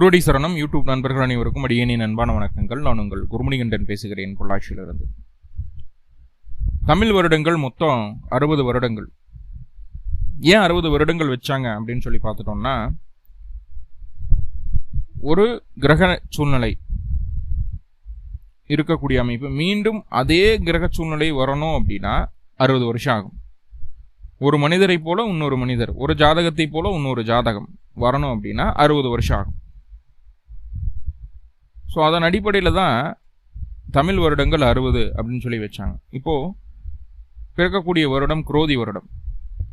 குருடி சரணம் யூடியூப் நண்பர்கள் அனைவருக்கும் அடியேனின் அன்பான வணக்கங்கள். நான் உங்கள் குருமணிகண்டன் பேசுகிறேன் பொள்ளாச்சியிலிருந்து. தமிழ் வருடங்கள் மொத்தம் அறுபது வருடங்கள். ஏன் அறுபது வருடங்கள் வச்சாங்க அப்படின்னு சொல்லி பார்த்துட்டோம்னா ஒரு கிரக சூழ்நிலை இருக்கக்கூடிய அமைப்பு மீண்டும் அதே கிரக சூழ்நிலை வரணும் அப்படின்னா அறுபது வருஷம் ஆகும். ஒரு மனிதரை போல இன்னொரு மனிதர் ஒரு ஜாதகத்தை போல இன்னொரு ஜாதகம் வரணும் அப்படின்னா அறுபது வருஷம் ஆகும். ஸோ அதன் அடிப்படையில் தான் தமிழ் வருடங்கள் அறுபது அப்படின்னு சொல்லி வச்சாங்க. இப்போது பிறக்கக்கூடிய வருடம் குரோதி வருடம்.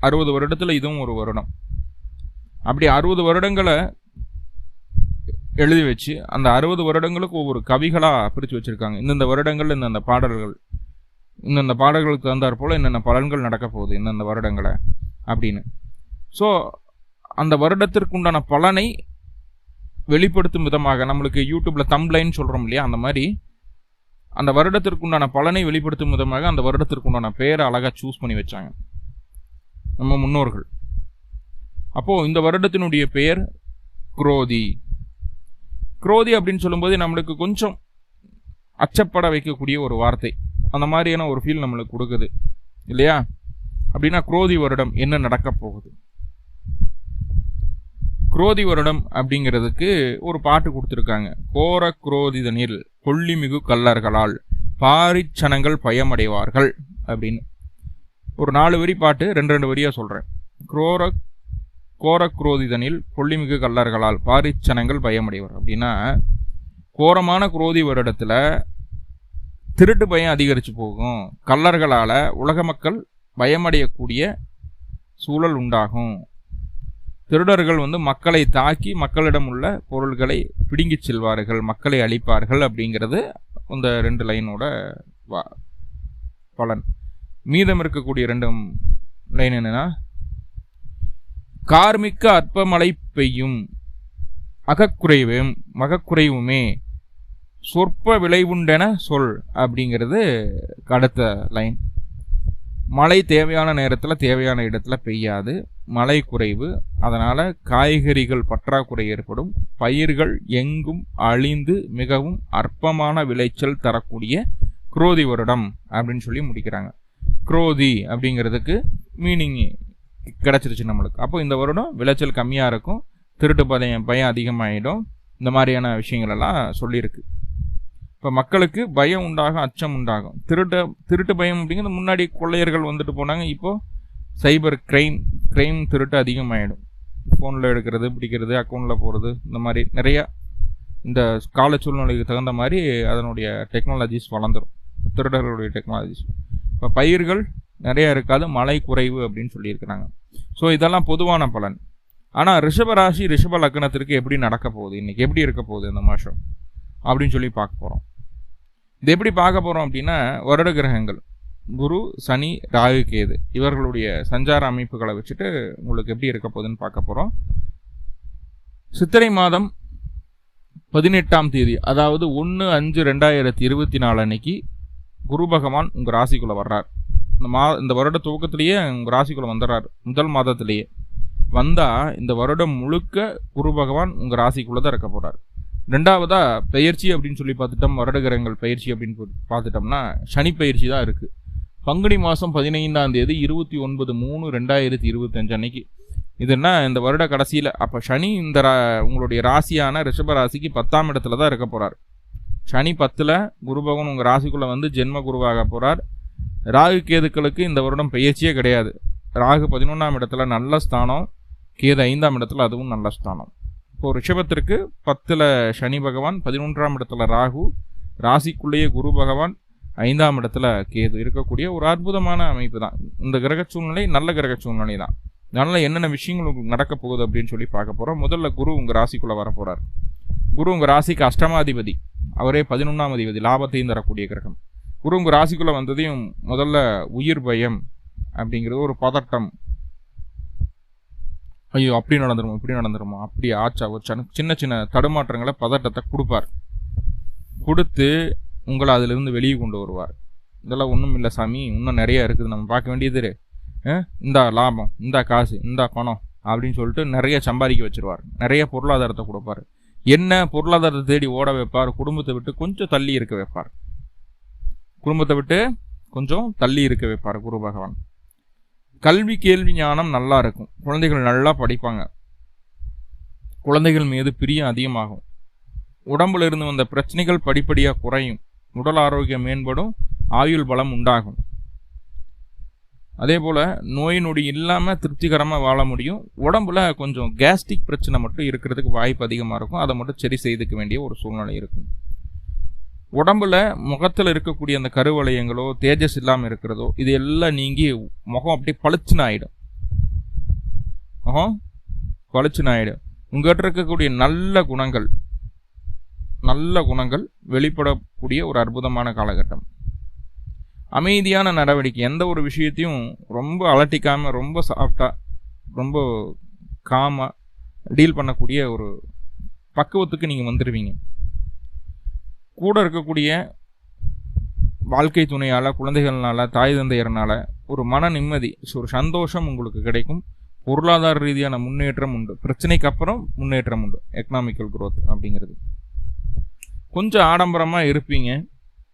அறுபது வருடத்தில் இதுவும் ஒரு வருடம். அப்படி அறுபது வருடங்களை எழுதி வச்சு அந்த அறுபது வருடங்களுக்கு ஒவ்வொரு கவிகளாக பிரித்து வச்சுருக்காங்க. இந்தந்த வருடங்கள் இந்தந்த பாடல்கள் இந்தந்த பாடல்களுக்கு தந்தாற் போல் என்னென்ன பலன்கள் நடக்க போகுது இந்தந்த வருடங்களை அப்படின்னு. ஸோ அந்த வருடத்திற்குண்டான பலனை வெளிப்படுத்தும் விதமாக நம்மளுக்கு யூடியூப்பில் தம்ப்லைன் சொல்கிறோம் இல்லையா? அந்த மாதிரி அந்த வருடத்திற்குண்டான பலனை வெளிப்படுத்தும் விதமாக அந்த வருடத்திற்குண்டான பெயரை அழகாக சூஸ் பண்ணி வச்சாங்க. நம்ம முன்னோர்கள். அப்போது இந்த வருடத்தினுடைய பெயர் குரோதி. குரோதி அப்படின்னு சொல்லும்போது நம்மளுக்கு கொஞ்சம் அச்சப்பட வைக்கக்கூடிய ஒரு வார்த்தை. அந்த மாதிரியான ஒரு ஃபீல் நம்மளுக்கு கொடுக்குது. இல்லையா? அப்படின்னா குரோதி வருடம் என்ன நடக்க போகுது? குரோதி வருடம் அப்படிங்கிறதுக்கு ஒரு பாட்டு கொடுத்துருக்காங்க. கோர குரோதிதனில் கொல்லிமிகு கல்லர்களால் பாரிச்சனங்கள் பயமடைவார்கள் அப்படின்னு. ஒரு நாலு வரி பாட்டு ரெண்டு ரெண்டு வரியாக சொல்கிறேன் குரோர கோர குரோதிதனில் கொல்லிமிகு கல்லர்களால் பாரிச்சனங்கள் பயமடைவர் அப்படின்னா கோரமான குரோதி வருடத்தில் திருட்டு பயம் அதிகரித்து போகும். கல்லர்களால் உலக மக்கள் பயமடையக்கூடிய சூழல் உண்டாகும். திருடர்கள் வந்து மக்களை தாக்கி மக்களிடம் உள்ள பொருள்களை பிடுங்கிச் செல்வார்கள் மக்களை அழிப்பார்கள் அப்படிங்கிறது இந்த ரெண்டு லைனோட வா- பலன். மீதம் இருக்கக்கூடிய ரெண்டு லைன் என்னன்னா கார்மிக்க அற்பமழை பெய்யும் அகக்குறைவும் மகக்குறைவுமே சொற்ப விளைவுண்டென சொல் அப்படிங்கிறது அடுத்த லைன். மழை தேவையான நேரத்தில் தேவையான இடத்துல பெய்யாது. மழை குறைவு அதனால் காய்கறிகள் பற்றாக்குறை ஏற்படும். பயிர்கள் எங்கும் அழிந்து மிகவும் அற்பமான விளைச்சல் தரக்கூடிய குரோதி வருடம் அப்படின்னு சொல்லி முடிக்கிறாங்க. குரோதி அப்படிங்கிறதுக்கு மீனிங் கிடச்சிருச்சு நம்மளுக்கு. அப்போ இந்த வருடம் விளைச்சல் கம்மியாக இருக்கும் திருட்டு பதயம் பயம் அதிகமாகிடும் இந்த மாதிரியான விஷயங்கள் எல்லாம் சொல்லியிருக்கு. இப்போ மக்களுக்கு பயம் உண்டாகும் அச்சம் உண்டாகும். திருட்டு திருட்டு பயம் அப்படிங்கிறது முன்னாடி கொள்ளையர்கள் வந்துட்டு போனாங்க இப்போது சைபர் கிரைம் கிரைம் திருட்டு அதிகமாகிடும் ஃபோனில் எடுக்கிறது பிடிக்கிறது அக்கௌண்ட்டில் போகிறது இந்த மாதிரி நிறையா இந்த கால சூழ்நிலைக்கு தகுந்த மாதிரி அதனுடைய டெக்னாலஜிஸ் வளர்ந்துடும் திருடர்களுடைய டெக்னாலஜிஸ் இப்போ பயிர்கள் நிறையா இருக்காது மழை குறைவு அப்படின்னு சொல்லியிருக்கிறாங்க. ஸோ இதெல்லாம் பொதுவான பலன். ஆனால் ரிஷப ராசி ரிஷப லக்னத்திற்கு எப்படி நடக்க போகுது? இன்றைக்கி எப்படி இருக்க போகுது இந்த மாதம் அப்படின்னு சொல்லி பார்க்க போகிறோம் இது எப்படி பார்க்க போகிறோம் அப்படின்னா வருட கிரகங்கள். குரு சனி ராகு கேது. இவர்களுடைய சஞ்சார அமைப்புகளை வச்சுட்டு உங்களுக்கு எப்படி இருக்க போகுதுன்னு பார்க்க போகிறோம் சித்திரை மாதம் பதினெட்டாம் தேதி அதாவது ஒன்று அஞ்சு ரெண்டாயிரத்தி இருபத்தி நாலு அன்னைக்கு குரு பகவான் உங்கள் ராசிக்குள்ளே வர்றார். இந்த மா இந்த வருட துவக்கத்திலேயே உங்கள் ராசிக்குள்ளே வந்துடுறார் முதல் மாதத்திலேயே. வந்தால் இந்த வருடம் முழுக்க குரு பகவான் உங்கள் ராசிக்குள்ளே தான் இருக்க போகிறார் ரெண்டாவதாக பயிற்சி அப்படின்னு சொல்லி பார்த்துட்டோம். வருட கிரகங்கள் பயிற்சி அப்படின்னு பார்த்துட்டோம்னா சனி பயிற்சி தான் இருக்குது பங்குனி மாதம் பதினைந்தாம் தேதி இருபத்தி ஒன்பது மூணு ரெண்டாயிரத்தி இருபத்தஞ்சு அன்னைக்கு. இதுன்னா இந்த வருட கடைசியில். அப்போ சனி இந்த ரா உங்களுடைய ராசியான ரிஷப ராசிக்கு பத்தாம் இடத்துல தான் இருக்க போகிறார் சனி பத்தில் குரு பகவான் உங்கள் ராசிக்குள்ளே வந்து ஜென்ம குருவாக போகிறார் ராகு கேதுக்களுக்கு இந்த வருடம் பெயர்ச்சியே கிடையாது. ராகு பதினொன்றாம் இடத்துல நல்ல ஸ்தானம் கேது ஐந்தாம் இடத்துல அதுவும் நல்ல ஸ்தானம். இப்போது ரிஷபத்திற்கு பத்தில் சனி பகவான் பதினொன்றாம் இடத்துல ராகு ராசிக்குள்ளேயே குரு பகவான் ஐந்தாம் இடத்துல கேது இருக்கக்கூடிய ஒரு அற்புதமான அமைப்பு தான். இந்த கிரக சூழ்நிலை நல்ல கிரக சூழ்நிலை தான். அதனால் என்னென்ன விஷயங்கள் உங்களுக்கு நடக்க போகுது அப்படின்னு சொல்லி பார்க்க போகிறோம் முதல்ல குரு உங்கள் ராசிக்குள்ளே வர போகிறார் குரு உங்கள் ராசிக்கு அஷ்டமாதிபதி. அவரே பதினொன்றாம் அதிபதி லாபத்தையும் தரக்கூடிய கிரகம். குரு உங்கள் ராசிக்குள்ளே வந்ததையும் முதல்ல உயிர் பயம் அப்படிங்கிறது ஒரு பதட்டம். ஐயோ அப்படி நடந்துருமோ இப்படி நடந்துருமோ அப்படி ஆச்சா ஒரு சின்ன- சின்ன சின்ன தடுமாற்றங்களை பதட்டத்தை கொடுப்பார். கொடுத்து உங்களை அதிலிருந்து வெளியே கொண்டு வருவார். இதெல்லாம் ஒன்றும் இல்லை சாமி. இன்னும் நிறையா இருக்குது. நம்ம பார்க்க வேண்டியது அஹ், இந்தா லாபம் இந்தா காசு இந்தா பணம் அப்படின்னு சொல்லிட்டு நிறைய சம்பாதிக்க வச்சுருவார். நிறைய பொருளாதாரத்தை கொடுப்பாரு. என்ன பொருளாதாரத்தை தேடி ஓட வைப்பார்? குடும்பத்தை விட்டு கொஞ்சம் தள்ளி இருக்க வைப்பார். குடும்பத்தை விட்டு கொஞ்சம் தள்ளி இருக்க வைப்பார் குரு பகவான். கல்வி கேள்வி ஞானம் நல்லா இருக்கும். குழந்தைகள் நல்லா படிப்பாங்க. குழந்தைகள் மீது பிரியம் அதிகமாகும். உடம்புல இருந்து வந்த பிரச்சனைகள் படிப்படியாக குறையும். உடல் ஆரோக்கியம் மேம்படும் ஆயுள் பலம் உண்டாகும். அதே போல் நோய் நொடி இல்லாமல் திருப்திகரமாக வாழ முடியும். உடம்புல கொஞ்சம் கேஸ்ட்ரிக் பிரச்சனை மட்டும் இருக்கிறதுக்கு வாய்ப்பு அதிகமாக இருக்கும். அதை மட்டும் சரி செய்துக்க வேண்டிய ஒரு சூழ்நிலை இருக்கும். உடம்புல முகத்தில் இருக்கக்கூடிய அந்த கருவளையங்களோ தேஜஸ் இல்லாமல் இருக்கிறதோ இது எல்லாம் நீங்கி முகம் அப்படியே பளிச்சுன்னு ஆகிடும் முகம் பளிச்சுன்னு ஆகிடும் உங்கள்கிட்ட இருக்கக்கூடிய நல்ல குணங்கள் நல்ல குணங்கள் வெளிப்படக்கூடிய ஒரு அற்புதமான காலகட்டம். அமைதியான நடவடிக்கை எந்த ஒரு விஷயத்தையும் ரொம்ப அலட்டிக்காமல் ரொம்ப சாஃப்டாக ரொம்ப காமாக டீல் பண்ணக்கூடிய ஒரு பக்குவத்துக்கு நீங்கள் வந்துடுவீங்க கூட இருக்கக்கூடிய வாழ்க்கை துணையால் குழந்தைகள்னால தாய் தந்தையர்னால ஒரு மன நிம்மதி ஒரு சந்தோஷம் உங்களுக்கு கிடைக்கும். பொருளாதார ரீதியான முன்னேற்றம் உண்டு. பிரச்சனைக்கு அப்புறம் முன்னேற்றம் உண்டு. எக்கனாமிக்கல் குரோத் அப்படிங்கிறது. கொஞ்சம் ஆடம்பரமாக இருப்பீங்க.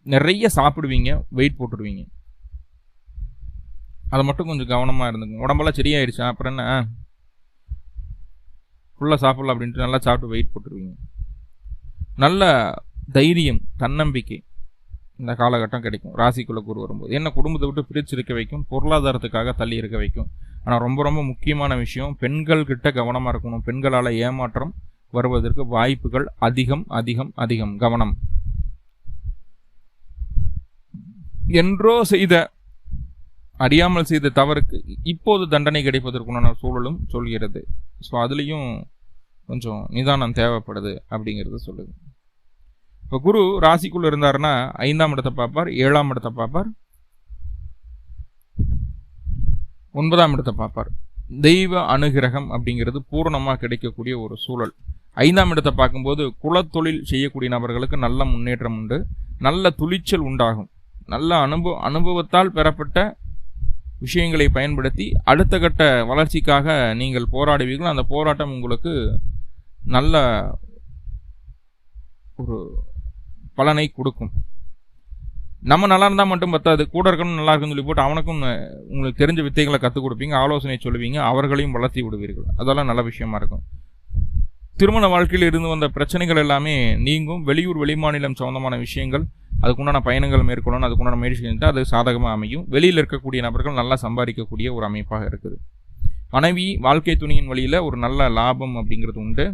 நிறைய சாப்பிடுவீங்க வெயிட் போட்டுடுவீங்க. அதை மட்டும் கொஞ்சம் கவனமாக இருந்துங்க உடம்பெல்லாம் சரியாயிடுச்சா அப்புறம் என்ன? ஃபுல்லாக சாப்பிடலாம் அப்படின்ட்டு நல்லா சாப்பிட்டு வெயிட் போட்டுருவீங்க நல்ல தைரியம் தன்னம்பிக்கை இந்த காலகட்டம் கிடைக்கும். ராசிக்குள்ளே குரு வரும்போது. என்ன? குடும்பத்தை விட்டு பிரித்து இருக்க வைக்கும். பொருளாதாரத்துக்காக தள்ளி இருக்க வைக்கும். ஆனால் ரொம்ப ரொம்ப முக்கியமான விஷயம் பெண்கள் கிட்ட கவனமாக இருக்கணும். பெண்களால் ஏமாற்றம் வருவதற்கு வாய்ப்புகள் அதிகம் அதிகம் அதிகம். கவனம். என்றோ செய்த அறியாமல் செய்த தவறுக்கு இப்போது தண்டனை கிடைப்பதற்குண்டான சூழலும் சொல்கிறது. ஸோ அதுலேயும் கொஞ்சம் நிதானம் தேவைப்படுது அப்படிங்கிறத சொல்லுது. இப்போ குரு ராசிக்குள்ளே இருந்தாருன்னா ஐந்தாம் இடத்தை பார்ப்பார் ஏழாம் இடத்தை பார்ப்பார் ஒன்பதாம் இடத்தை பார்ப்பார். தெய்வ அனுகிரகம் அப்படிங்கிறது பூரணமாக கிடைக்கக்கூடிய ஒரு சூழல். ஐந்தாம் இடத்தை பார்க்கும்போது குலத்தொழில் செய்யக்கூடிய நபர்களுக்கு நல்ல முன்னேற்றம் உண்டு. நல்ல துளிச்சல் உண்டாகும். நல்ல அனுபவ அனுபவத்தால் பெறப்பட்ட விஷயங்களை பயன்படுத்தி அடுத்த கட்ட வளர்ச்சிக்காக நீங்கள் போராடுவீர்கள். அந்த போராட்டம் உங்களுக்கு நல்ல ஒரு பலனை கொடுக்கும். நம்ம நல்லா இருந்தால் மட்டும் பத்தாது. கூட இருக்கணும் நல்லா இருக்குன்னு சொல்லி போட்டு அவனுக்கும் உங்களுக்கு தெரிஞ்ச வித்தைகளை கற்றுக் கொடுப்பீங்க ஆலோசனை சொல்லுவீங்க அவர்களையும் வளர்த்தி விடுவீர்கள். அதெல்லாம் நல்ல விஷயமா இருக்கும். திருமண வாழ்க்கையில் இருந்து வந்த பிரச்சனைகள் எல்லாமே நீங்கும். வெளியூர் வெளிமாநிலம் சம்மந்தமான விஷயங்கள் அதுக்குண்டான பயணங்கள் மேற்கொள்ளணும் அதுக்குண்டான முயற்சி செஞ்சுட்டு அது சாதகமாக அமையும். வெளியில் இருக்கக்கூடிய நபர்கள் நல்லா சம்பாதிக்கக்கூடிய ஒரு அமைப்பாக இருக்குது. மனைவி வாழ்க்கை துணியின் வழியில் ஒரு நல்ல லாபம் அப்படிங்கிறது உண்டு.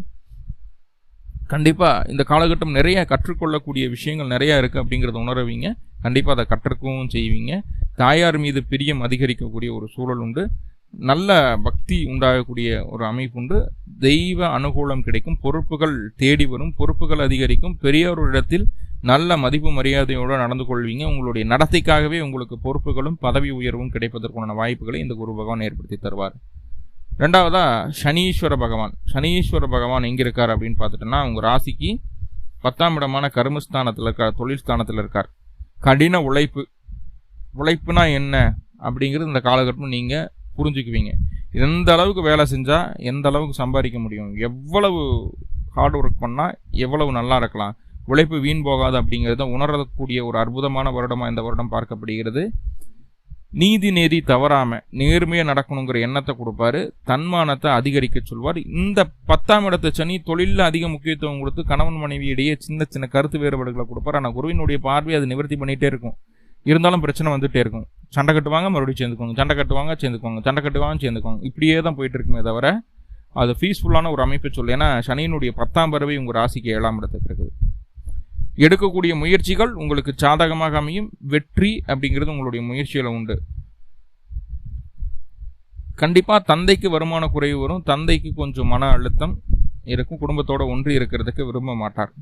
கண்டிப்பாக இந்த காலகட்டம் நிறைய கற்றுக்கொள்ளக்கூடிய விஷயங்கள் நிறையா இருக்குது அப்படிங்கிறத உணர்வீங்க. கண்டிப்பாக அதை கற்றுக்கவும் செய்வீங்க. தாயார் மீது பிரியம் அதிகரிக்கக்கூடிய ஒரு சூழல் உண்டு. நல்ல பக்தி உண்டாகக்கூடிய ஒரு அமைப்பு உண்டு. தெய்வ அனுகூலம் கிடைக்கும். பொறுப்புகள் தேடி வரும். பொறுப்புகள் அதிகரிக்கும். பெரியோரிடத்தில் நல்ல மதிப்பு மரியாதையோடு நடந்து கொள்வீங்க. உங்களுடைய நடத்தைக்காகவே உங்களுக்கு பொறுப்புகளும் பதவி உயர்வும் கிடைப்பதற்கான வாய்ப்புகளை இந்த குரு பகவான் ஏற்படுத்தி தருவார். ரெண்டாவதா சனீஸ்வர பகவான். சனீஸ்வர பகவான் எங்கே இருக்கார் அப்படின்னு பார்த்துட்டோன்னா உங்கள் ராசிக்கு பத்தாம் இடமான கருமஸ்தானத்தில் இருக்கார் தொழில் ஸ்தானத்தில் இருக்கார். கடின உழைப்பு. உழைப்புனா என்ன? அப்படிங்கிறது இந்த காலகட்டம் நீங்கள் புரிஞ்சுக்குவீங்க. எந்த அளவுக்கு வேலை செஞ்சால் எந்த அளவுக்கு சம்பாதிக்க முடியும்? எவ்வளவு ஹார்ட் ஒர்க் பண்ணால் எவ்வளவு நல்லா இருக்கலாம்? உழைப்பு வீண் போகாது அப்படிங்கிறத உணரக்கூடிய ஒரு அற்புதமான வருடமாக இந்த வருடம் பார்க்கப்படுகிறது. நீதி நேதி தவறாமல் நேர்மையாக நடக்கணுங்கிற எண்ணத்தை கொடுப்பாரு. தன்மானத்தை அதிகரிக்க சொல்வார். இந்த பத்தாம் இடத்த சனி தொழிலில் அதிக முக்கியத்துவம் கொடுத்து கணவன் மனைவி இடையே சின்ன சின்ன கருத்து வேறுபாடுகளை கொடுப்பார். ஆனால் குருவினுடைய பார்வை அதை நிவர்த்தி பண்ணிகிட்டே இருக்கும். இருந்தாலும் பிரச்சனை வந்துகிட்டே இருக்கும். சண்டை கட்டுவாங்க மறுபடியும் சேர்ந்துக்குவாங்க. சண்டை கட்டுவாங்க சேர்ந்துக்குவாங்க. சண்டை கட்டுவாங்க சேர்ந்துக்குவாங்க. இப்படியே தான் போயிட்டு இருக்குமே தவிர அது பீஸ்ஃபுல்லான ஒரு அமைப்பை சொல்லு. ஏன்னா சனியினுடைய பத்தாம் பறவை உங்கள் ராசிக்கு ஏழாம் இடத்துக்கு இருக்குது. எடுக்கக்கூடிய முயற்சிகள் உங்களுக்கு சாதகமாக அமையும். வெற்றி அப்படிங்கிறது உங்களுடைய முயற்சியில் உண்டு. கண்டிப்பாக தந்தைக்கு வருமான குறைவு வரும். தந்தைக்கு கொஞ்சம் மன அழுத்தம் இருக்கும். குடும்பத்தோடு ஒன்றி இருக்கிறதுக்கு விரும்ப மாட்டார்.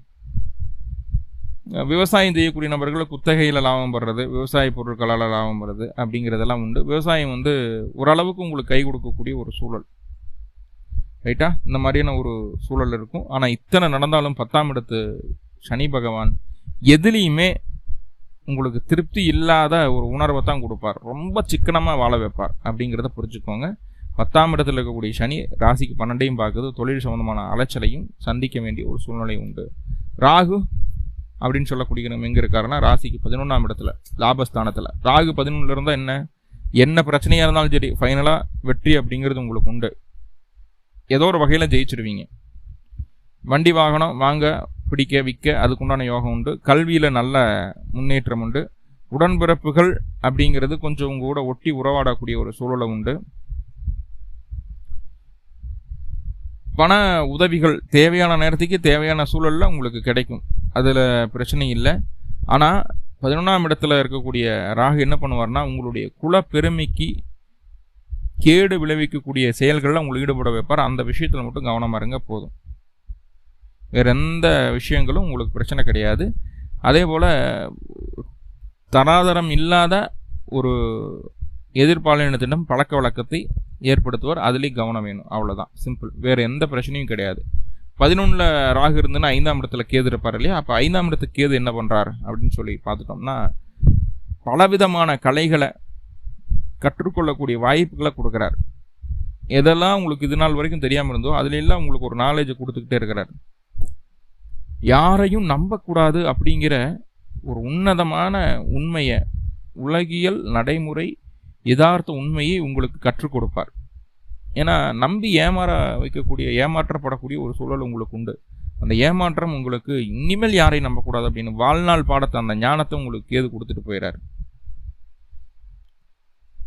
விவசாயம் செய்யக்கூடிய நபர்கள் குத்தகையில் லாபம் படுறது விவசாய பொருட்களால் லாபம் படுறது அப்படிங்கிறதெல்லாம் உண்டு. விவசாயம் வந்து ஓரளவுக்கு உங்களுக்கு கை கொடுக்கக்கூடிய ஒரு சூழல். ரைட்டா இந்த மாதிரியான ஒரு சூழல் இருக்கும். ஆனால் இத்தனை நடந்தாலும் பத்தாம் இடத்து சனி பகவான் எதுலேயுமே உங்களுக்கு திருப்தி இல்லாத ஒரு உணர்வை தான் கொடுப்பார். ரொம்ப சிக்கனமாக வாழ வைப்பார் அப்படிங்கிறத புரிஞ்சுக்கோங்க. பத்தாம் இடத்துல இருக்கக்கூடிய சனி ராசிக்கு பன்னெண்டையும் பார்க்குது. தொழில் சம்மந்தமான அலைச்சலையும் சந்திக்க வேண்டிய ஒரு சூழ்நிலை உண்டு. ராகு அப்படின்னு சொல்லக்கூடிய நம்ம எங்கே இருக்காருன்னா ராசிக்கு பதினொன்றாம் இடத்துல லாபஸ்தானத்தில். ராகு பதினொன்றில் இருந்தால் என்ன? என்ன பிரச்சனையாக இருந்தாலும் சரி ஃபைனலாக வெற்றி அப்படிங்கிறது உங்களுக்கு உண்டு. ஏதோ ஒரு வகையில் ஜெயிச்சிடுவீங்க வண்டி வாகனம் வாங்க பிடிக்க விற்க அதுக்குண்டான யோகம் உண்டு. கல்வியில் நல்ல முன்னேற்றம் உண்டு. உடன்பிறப்புகள் அப்படிங்கிறது கொஞ்சம் உங்க கூட ஒட்டி உறவாடக்கூடிய ஒரு சூழலை உண்டு. பண உதவிகள் தேவையான நேரத்துக்கு தேவையான சூழலில் உங்களுக்கு கிடைக்கும். அதில் பிரச்சனை இல்லை. ஆனால் பதினொன்றாம் இடத்துல இருக்கக்கூடிய ராகு என்ன பண்ணுவார்னா உங்களுடைய குல பெருமைக்கு கேடு விளைவிக்கக்கூடிய செயல்களில் உங்களை ஈடுபட வைப்பார். அந்த விஷயத்தில் மட்டும் கவனமாக இருங்க போதும். வேறு எந்த விஷயங்களும் உங்களுக்கு பிரச்சனை கிடையாது. அதே போல் தராதரம் இல்லாத ஒரு எதிர்பாலினத்திடம் பழக்க வழக்கத்தை ஏற்படுத்துவார். அதுலேயும் கவனம் வேணும். அவ்வளோதான் சிம்பிள் வேறு எந்த பிரச்சனையும் கிடையாது. பதினொன்றில் ராகு இருந்துன்னா ஐந்தாம் இடத்துல கேது இருப்பார் இல்லையா? அப்போ ஐந்தாம் இடத்துக்கு கேது என்ன பண்ணுறார் அப்படின்னு சொல்லி பார்த்துட்டோம்னா பலவிதமான கலைகளை கற்றுக்கொள்ளக்கூடிய வாய்ப்புகளை கொடுக்குறார். எதெல்லாம் உங்களுக்கு இது நாள் வரைக்கும் தெரியாமல் இருந்தோ அதுல எல்லாம் உங்களுக்கு ஒரு நாலேஜை கொடுத்துக்கிட்டே இருக்கிறார். யாரையும் நம்பக்கூடாது அப்படிங்கிற ஒரு உன்னதமான உண்மையை உலகியல் நடைமுறை யதார்த்த உண்மையை உங்களுக்கு கற்றுக் கொடுப்பார். ஏன்னா நம்பி ஏமாற வைக்கக்கூடிய ஏமாற்றப்படக்கூடிய ஒரு சூழல் உங்களுக்கு உண்டு. அந்த ஏமாற்றம் உங்களுக்கு இனிமேல் யாரையும் நம்பக்கூடாது அப்படின்னு வாழ்நாள் பாடத்தை அந்த ஞானத்தை உங்களுக்கு கேது கொடுத்துட்டு போயிடாரு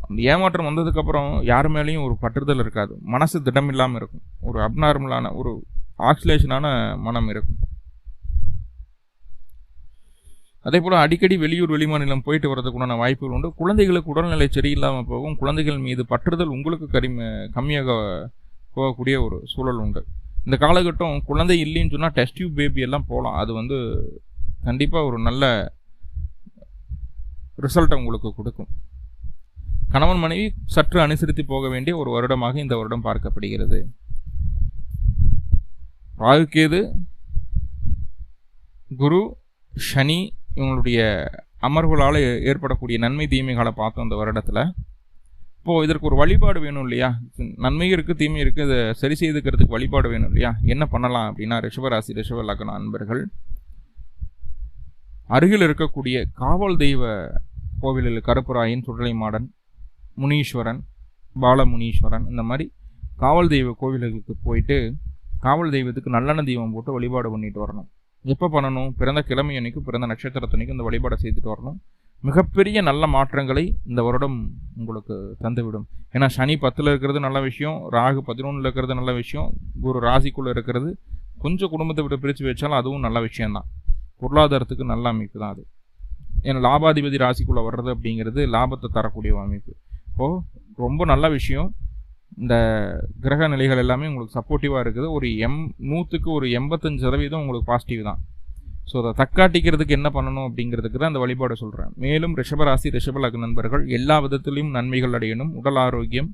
அந்த ஏமாற்றம் வந்ததுக்கப்புறம் யார் மேலேயும் ஒரு பற்றுதல் இருக்காது. மனசு திடமில்லாமல் இருக்கும். ஒரு அப்நார்மலான ஒரு ஆக்சிலேஷனான மனம் இருக்கும். அதே போல் அடிக்கடி வெளியூர் வெளிமாநிலம் போயிட்டு வரதுக்குண்டான வாய்ப்புகள் உண்டு. குழந்தைகளுக்கு உடல்நிலை சரியில்லாமல் போகும். குழந்தைகள் மீது பற்றுதல் உங்களுக்கு கரிம கம்மியாக போகக்கூடிய ஒரு சூழல் உண்டு. இந்த காலகட்டம் குழந்தை இல்லைன்னு சொன்னால் டெஸ்ட் டியூப் பேபி எல்லாம் போகலாம் அது வந்து கண்டிப்பாக ஒரு நல்ல ரிசல்ட்டை உங்களுக்கு கொடுக்கும். கணவன் மனைவி சற்று அனுசரித்து போக வேண்டிய ஒரு வருடமாக இந்த வருடம் பார்க்கப்படுகிறது. ராகுக்கேது குரு சனி இவங்களுடைய அமர்வுகளால் ஏற்படக்கூடிய நன்மை தீமைகளை பார்த்தோம் இந்த வருடத்தில். இப்போது இதற்கு ஒரு வழிபாடு வேணும் இல்லையா? நன்மையும் இருக்குது தீமை இருக்குது இதை சரி செய்துக்கிறதுக்கு வழிபாடு வேணும் இல்லையா? என்ன பண்ணலாம் அப்படின்னா ரிஷபராசி ரிஷப லக்ன அன்பர்கள் அருகில் இருக்கக்கூடிய காவல் தெய்வ கோவிலில் கருப்புராயன் சுடலை மாடன் முனீஸ்வரன் பாலமுனீஸ்வரன் இந்த மாதிரி காவல் தெய்வ கோவில்களுக்கு போயிட்டு காவல் தெய்வத்துக்கு நல்லெண்ண தெய்வம் போட்டு வழிபாடு பண்ணிட்டு வரணும். எப்போ பண்ணணும்? பிறந்த கிழமை அன்னைக்கும் பிறந்த நட்சத்திரத்தன்னைக்கும் இந்த வழிபாடை செய்துட்டு வரணும். மிகப்பெரிய நல்ல மாற்றங்களை இந்த வருடம் உங்களுக்கு தந்துவிடும். ஏன்னா சனி பத்தில் இருக்கிறது நல்ல விஷயம் ராகு பதினொன்றில் இருக்கிறது நல்ல விஷயம் குரு ராசிக்குள்ளே இருக்கிறது. கொஞ்சம் குடும்பத்தை விட்டு பிரித்து வச்சாலும் அதுவும் நல்ல விஷயந்தான் பொருளாதாரத்துக்கு நல்ல அமைப்பு தான் அது. ஏன்னா லாபாதிபதி ராசிக்குள்ளே வர்றது அப்படிங்கிறது லாபத்தை தரக்கூடிய அமைப்பு. இப்போது ரொம்ப நல்ல விஷயம். இந்த கிரக நிலைகள் எல்லாமே உங்களுக்கு சப்போர்ட்டிவாக இருக்குது. ஒரு எம் நூற்றுக்கு ஒரு எண்பத்தஞ்சு சதவீதம் உங்களுக்கு பாசிட்டிவ் தான். ஸோ அதை தக்காட்டிக்கிறதுக்கு என்ன பண்ணணும் அப்படிங்கிறதுக்கு தான் அந்த வழிபாடு சொல்கிறேன் மேலும் ரிஷபராசி ரிஷபலக நண்பர்கள் எல்லா விதத்திலையும் நன்மைகள் அடையணும். உடல் ஆரோக்கியம்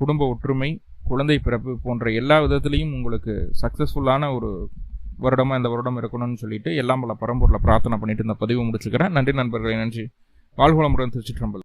குடும்ப ஒற்றுமை குழந்தை பிறப்பு போன்ற எல்லா விதத்துலேயும் உங்களுக்கு சக்ஸஸ்ஃபுல்லான ஒரு வருடமாக இந்த வருடம் இருக்கணும்னு சொல்லிட்டு எல்லாம் பல பரம்பூரில் பிரார்த்தனை பண்ணிட்டு இந்த பதிவு முடிச்சுக்கிறேன். நன்றி நண்பர்களை நன்றி. வாழ்குளமுடன் திருச்சிற்றம்பல்